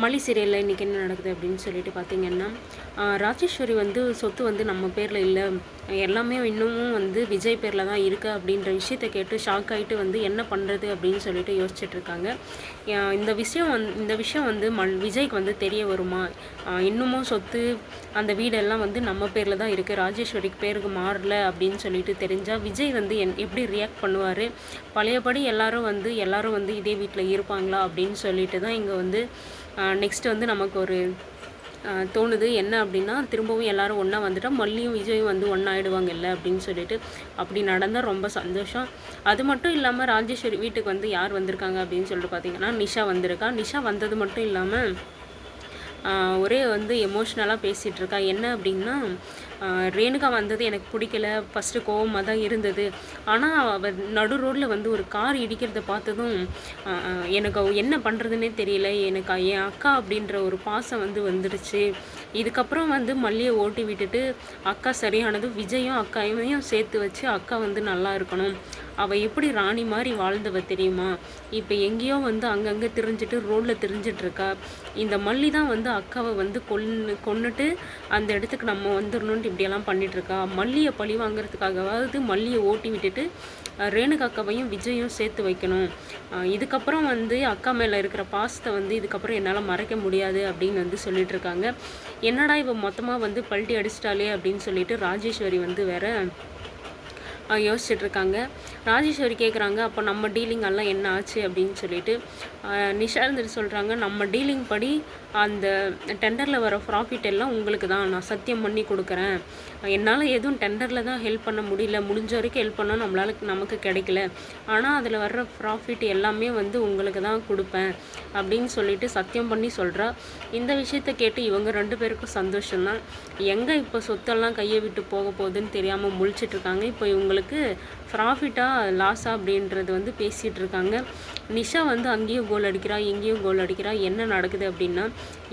மல்லி சீரியலில் இன்றைக்கி என்ன நடக்குது அப்படின்னு சொல்லிட்டு பார்த்தீங்கன்னா ராஜேஸ்வரி வந்து சொத்து வந்து நம்ம பேரில் இல்லை. எல்லாமே இன்னமும் வந்து விஜய் பேரில் தான் இருக்குது அப்படின்ற விஷயத்தை கேட்டு ஷாக் ஆகிட்டு வந்து என்ன பண்ணுறது அப்படின்னு சொல்லிட்டு யோசிச்சுட்ருக்காங்க இந்த விஷயம் வந் இந்த விஷயம் வந்து மல் விஜய்க்கு வந்து தெரிய வருமா? இன்னமும் சொத்து அந்த வீடெல்லாம் வந்து நம்ம பேரில் தான் இருக்குது ராஜேஸ்வரிக்கு பேருக்கு மாறல அப்படின்னு சொல்லிட்டு தெரிஞ்சால் விஜய் வந்து என் எப்படி ரியாக்ட் பண்ணுவார்? பழையபடி எல்லாரும் வந்து எல்லாரும் வந்து இதே வீட்டில் இருப்பாங்களா அப்படின்னு சொல்லிட்டு தான் இங்கே வந்து நெக்ஸ்ட் வந்து நமக்கு ஒரு தோணுது என்ன அப்படின்னா திரும்பவும் எல்லாரும் ஒன்றா வந்துட்டால் மல்லியும் விஜயும் வந்து ஒன்றாயிடுவாங்கல்ல அப்படின்னு சொல்லிட்டு அப்படி நடந்தால் ரொம்ப சந்தோஷம். அது மட்டும் இல்லாமல் ராஜேஸ்வரி வீட்டுக்கு வந்து யார் வந்திருக்காங்க அப்படின்னு சொல்லிட்டு பார்த்தீங்கன்னா நிஷா வந்திருக்கா. நிஷா வந்தது மட்டும் இல்லாமல் ஒரே வந்து எமோஷ்னலாக பேசிகிட்டு இருக்கா. என்ன அப்படின்னா ரேணுகா வந்தது எனக்கு பிடிக்கல. ஃபஸ்ட்டு கோவமாக தான் இருந்தது. ஆனால் அவர் நடு ரோட்டில் வந்து ஒரு கார் இடிக்கிறத பார்த்ததும் எனக்கு என்ன பண்ணுறதுனே தெரியல. எனக்கு என் அக்கா அப்படின்ற ஒரு பாசம் வந்து வந்துடுச்சு. இதுக்கப்புறம் வந்து மல்லியை ஓட்டி விட்டுட்டு அக்கா சரியானது விஜயும் அக்காவையும் சேர்த்து வச்சு அக்கா வந்து நல்லா இருக்கணும். அவள் எப்படி ராணி மாதிரி வாழ்ந்தவ தெரியுமா? இப்போ எங்கேயோ வந்து அங்கங்கே திரிஞ்சிட்டு ரோட்டில் திரிஞ்சிட்ருக்கா இந்த மல்லி தான் வந்து அக்காவை வந்து கொன்னு கொன்னுட்டு அந்த இடத்துக்கு நம்ம வந்துடணுன்ட்டு இப்படியெல்லாம் பண்ணிகிட்ருக்கா மல்லியை பழி வாங்குறதுக்காகவாவது மல்லியை ஓட்டி விட்டுட்டு அஹ், ரேணுகா அக்காவையும் விஜயும் சேர்த்து வைக்கணும். இதுக்கப்புறம் வந்து அக்கா மேலே இருக்கிற பாசத்தை வந்து இதுக்கப்புறம் என்னால் மறைக்க முடியாது அப்படின்னு வந்து சொல்லிட்டு இருக்காங்க என்னடா இவ மொத்தமாக வந்து பல்ட்டி அடிச்சிட்டாலே அப்படின்னு சொல்லிட்டு ராஜேஸ்வரி வந்து வேற யோசிச்சுட்ருக்காங்க. ராஜேஸ்வரி கேட்குறாங்க அப்போ நம்ம டீலிங் எல்லாம் என்ன ஆச்சு? அப்படின்னு சொல்லிட்டு. நிஷா இருந்துட்டு சொல்கிறாங்க நம்ம டீலிங் படி அந்த டெண்டரில் வர ப்ராஃபிட் எல்லாம் உங்களுக்கு தான். நான் சத்தியம் பண்ணி கொடுக்குறேன். என்னால் எதுவும் டெண்டரில் தான் ஹெல்ப் பண்ண முடியல. முடிஞ்ச வரைக்கும் ஹெல்ப் பண்ணால் நம்மளால நமக்கு கிடைக்கல. ஆனால் அதில் வர்ற ப்ராஃபிட் எல்லாமே வந்து உங்களுக்கு தான் கொடுப்பேன். அப்படின்னு சொல்லிட்டு சத்தியம் பண்ணி சொல்கிறா இந்த விஷயத்தை கேட்டு இவங்க ரெண்டு பேருக்கும் சந்தோஷம்தான். எங்கே இப்போ சொத்தெல்லாம் கையை விட்டு போக போகுதுன்னு தெரியாமல் முழிச்சிட்ருக்காங்க. இப்போ இவங்களுக்கு ப்ராஃபிட்டா லாஸா அப்படின்றது வந்து பேசிகிட்டு இருக்காங்க. நிஷா வந்து அங்கேயும் கோல் அடிக்கிறா இங்கேயும் கோல் அடிக்கிறா. என்ன நடக்குது அப்படின்னா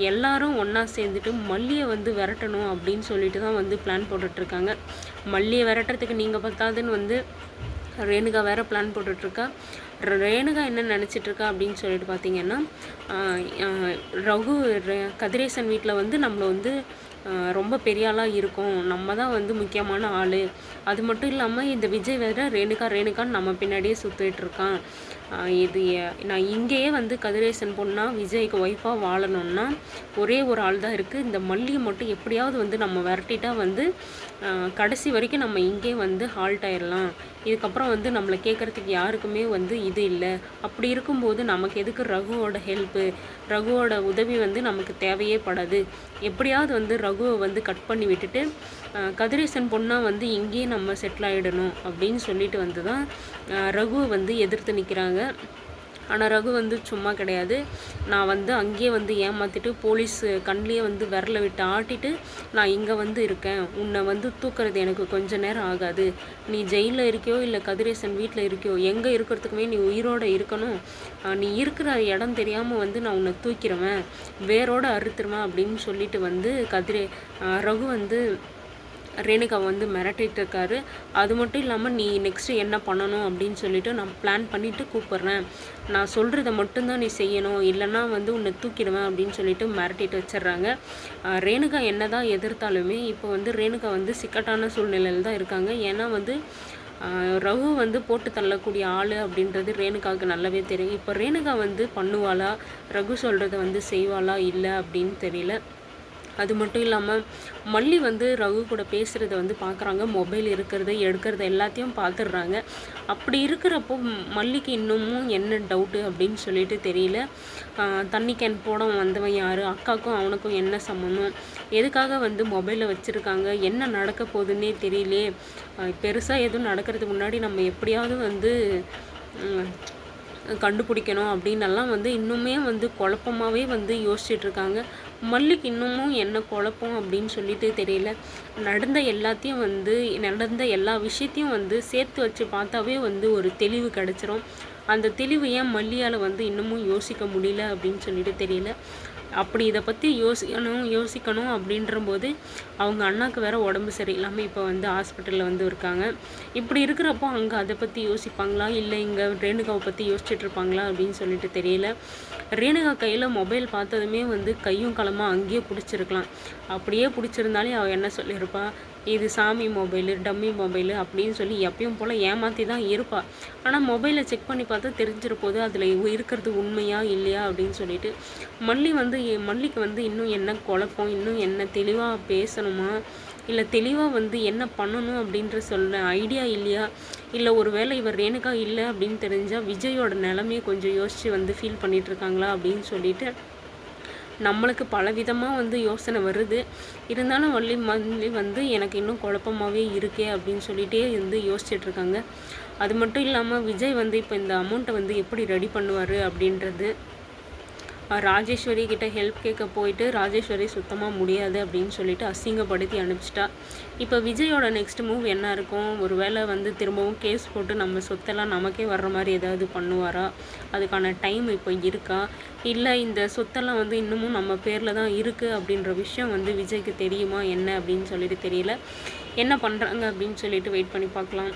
எல்லாரும் ஒன்றா சேர்ந்துட்டு மல்லியை வந்து விரட்டணும் அப்படின்னு சொல்லிட்டு தான் வந்து பிளான் போட்டுட்ருக்காங்க மல்லியை விரட்டுறதுக்கு நீங்கள் பார்த்தாதுன்னு வந்து ரேணுகா வேறு பிளான் போட்டுட்ருக்கா ரேணுகா என்ன நினச்சிட்டு இருக்கா அப்படின்னு சொல்லிட்டு பார்த்தீங்கன்னா ரகு கதிரேசன் வீட்டில் வந்து நம்மளை வந்து ரொம்ப பெரிய ஆளாக இருக்கும். நம்ம தான் வந்து முக்கியமான ஆள். அது மட்டும் இல்லாமல் இந்த விஜய் வேறு ரேணுகா ரேணுகான்னு நம்ம பின்னாடியே சுற்றிட்டுருக்கான் இது நான் இங்கேயே வந்து கதிரேசன் பொண்ணா விஜய்க்கு ஒய்ஃபாக வாழணும்னா ஒரே ஒரு ஆள் தான் இருக்குது இந்த மல்லியை மட்டும் எப்படியாவது வந்து நம்ம விரட்டிட்டா வந்து கடைசி வரைக்கும் நம்ம இங்கே வந்து ஹால்ட் ஆயிடலாம் இதுக்கப்புறம் வந்து நம்மளை கேட்குறதுக்கு யாருக்குமே வந்து இது இல்லை. அப்படி இருக்கும்போது நமக்கு எதுக்கு ரகுவோட ஹெல்ப்பு ரகுவோட உதவி வந்து நமக்கு தேவையே படாது. எப்படியாவது வந்து ரகுவை வந்து கட் பண்ணி விட்டுட்டு கதிரேசன் பொண்ணாக வந்து இங்கேயே நம்ம செட்டில் ஆகிடணும் அப்படின்னு சொல்லிட்டு வந்து தான் ரகுவை வந்து எதிர்த்து நிற்கிறாங்க ஆனால் ரகு வந்து சும்மா கிடையாது. நான் வந்து அங்கேயே வந்து ஏமாற்றிட்டு போலீஸ் கண்லேயே வந்து விரல விட்டு ஆட்டிட்டு நான் இங்கே வந்து இருக்கேன். உன்னை வந்து தூக்குறது எனக்கு கொஞ்ச நேரம் ஆகாது. நீ ஜெயிலில் இருக்கியோ இல்லை கதிரேசன் வீட்டில் இருக்கியோ எங்கே இருக்கிறதுக்குமே நீ உயிரோட இருக்கணும். நீ இருக்கிற இடம் தெரியாமல் வந்து நான் உன்னை தூக்கிடுவேன் வேரோட அறுத்துருவேன் அப்படின்னு சொல்லிட்டு வந்து கதிரே ரகு வந்து ரேணுகா வந்து மிரட்டிட்டு இருக்காரு அது மட்டும் இல்லாமல் நீ நெக்ஸ்ட்டு என்ன பண்ணணும்? அப்படின்னு சொல்லிட்டு நான் பிளான் பண்ணிவிட்டு கூப்பிட்றேன். நான் சொல்கிறத மட்டும்தான் நீ செய்யணும். இல்லைன்னா வந்து உன்னை தூக்கிடுவேன் அப்படின்னு சொல்லிட்டு மிரட்டிட்டு வச்சிடுறாங்க. ரேணுகா என்ன தான் எதிர்த்தாலுமே இப்போ வந்து ரேணுகா வந்து சிக்கட்டான சூழ்நிலையில் தான் இருக்காங்க. ஏன்னா வந்து ரகு வந்து போட்டு தள்ளக்கூடிய ஆள் அப்படின்றது ரேணுகாவுக்கு நல்லாவே தெரியும். இப்போ ரேணுகா வந்து பண்ணுவாளா? ரகு சொல்கிறத வந்து செய்வாளா? இல்லை அப்படின்னு தெரியல. அது மட்டும் இல்லாமல் மல்லி வந்து ரகு கூட பேசுகிறத வந்து பார்க்குறாங்க மொபைல் இருக்கிறது எடுக்கிறது எல்லாத்தையும் பார்த்துடுறாங்க அப்படி இருக்கிறப்போ மல்லிக்கு இன்னமும் என்ன டவுட்டு அப்படின்னு சொல்லிட்டு தெரியல. தண்ணி கேன் போட வந்தவன் யார்? அக்காவுக்கும் அவனுக்கும் என்ன சம்மந்தம் எதுக்காக வந்து மொபைலை வச்சுருக்காங்க? என்ன நடக்க போகுதுன்னே தெரியலையே. பெருசாக எதுவும் நடக்கிறதுக்கு முன்னாடி நம்ம எப்படியாவது வந்து கண்டுபிடிக்கணும் அப்படின்னெல்லாம் வந்து இன்னுமே வந்து குழப்பமாகவே வந்து யோசிச்சிட்டுருக்காங்க மல்லிக்கு இன்னமும் என்ன குழப்பம் அப்படின்னு சொல்லிட்டு தெரியல. நடந்த எல்லாத்தையும் வந்து நடந்த எல்லா விஷயத்தையும் வந்து சேர்த்து வச்சு பார்த்தாவே வந்து ஒரு தெளிவு கிடச்சிரும். அந்த தெளிவு ஏன் மல்லியால் வந்து இன்னமும் யோசிக்க முடியல அப்படின்னு சொல்லிட்டு தெரியல. அப்படி இதை பற்றி யோசிக்கணும் யோசிக்கணும் அப்படின்றபோது அவங்க அண்ணாக்கு வேற உடம்பு சரியில்லாமல் இப்போ வந்து ஹாஸ்பிட்டலில் வந்து இருக்காங்க. இப்படி இருக்கிறப்போ அங்கே அதை பற்றி யோசிப்பாங்களா? இல்லை இங்கே ரேணுகாவை பற்றி யோசிச்சுட்டு இருப்பாங்களா அப்படின்னு சொல்லிட்டு தெரியல. ரேணுகா கையில் மொபைல் பார்த்ததுமே வந்து கையும் களமாக அங்கேயே பிடிச்சிருக்கலாம். அப்படியே பிடிச்சிருந்தாலே அவள் என்ன சொல்லியிருப்பாள் இது சாமி மொபைலு டம்மி மொபைலு அப்படின்னு சொல்லி எப்பயும் போல் ஏமாற்றி தான் இருப்பாள் ஆனால் மொபைலை செக் பண்ணி பார்த்தா தெரிஞ்சிட போது அதில் இருக்கிறது உண்மையா இல்லையா அப்படின்னு சொல்லிட்டு மல்லி வந்து மல்லிக்கு வந்து இன்னும் என்ன குழப்பம் இன்னும் என்ன தெளிவாக பேசணுமா? இல்லை தெளிவாக வந்து என்ன பண்ணணும் அப்படின்ற சொல்ல ஐடியா இல்லையா? இல்லை ஒரு வேளை இவர் ரேணுகா இல்லை அப்படின்னு தெரிஞ்சால் விஜயோட நிலமையை கொஞ்சம் யோசித்து வந்து ஃபீல் பண்ணிகிட்ருக்காங்களா அப்படின்னு சொல்லிட்டு நம்மளுக்கு பலவிதமாக வந்து யோசனை வருது. இருந்தாலும் வள்ளி மல்லி வந்து எனக்கு இன்னும் குழப்பமாகவே இருக்கே அப்படின்னு சொல்லிகிட்டே வந்து யோசிச்சிட்ருக்காங்க அது மட்டும் இல்லாமல் விஜய் வந்து இப்போ இந்த அமௌண்ட்டை வந்து எப்படி ரெடி பண்ணுவார் அப்படின்றது ராஜேஸ்வரி கிட்ட ஹெல்ப் கேட்க போயிட்டு ராஜேஸ்வரி சுத்தமாக முடியாது அப்படின்னு சொல்லிட்டு அசிங்கப்படுத்தி அனுப்பிச்சிட்டா. இப்போ விஜயோட நெக்ஸ்ட் மூவ் என்ன இருக்கும்? ஒரு வேளை வந்து திரும்பவும் கேஸ் போட்டு நம்ம சொத்தெல்லாம் நமக்கே வர்ற மாதிரி ஏதாவது பண்ணுவாரா? அதுக்கான டைம் இப்போ இருக்கா? இல்லை இந்த சொத்தெல்லாம் வந்து இன்னமும் நம்ம பேரில் தான் இருக்குது அப்படின்ற விஷயம் வந்து விஜய்க்கு தெரியுமா? என்ன அப்படின்னு சொல்லிட்டு தெரியல. என்ன பண்ணுறாங்க அப்படின்னு சொல்லிட்டு வெயிட் பண்ணி பார்க்கலாம்.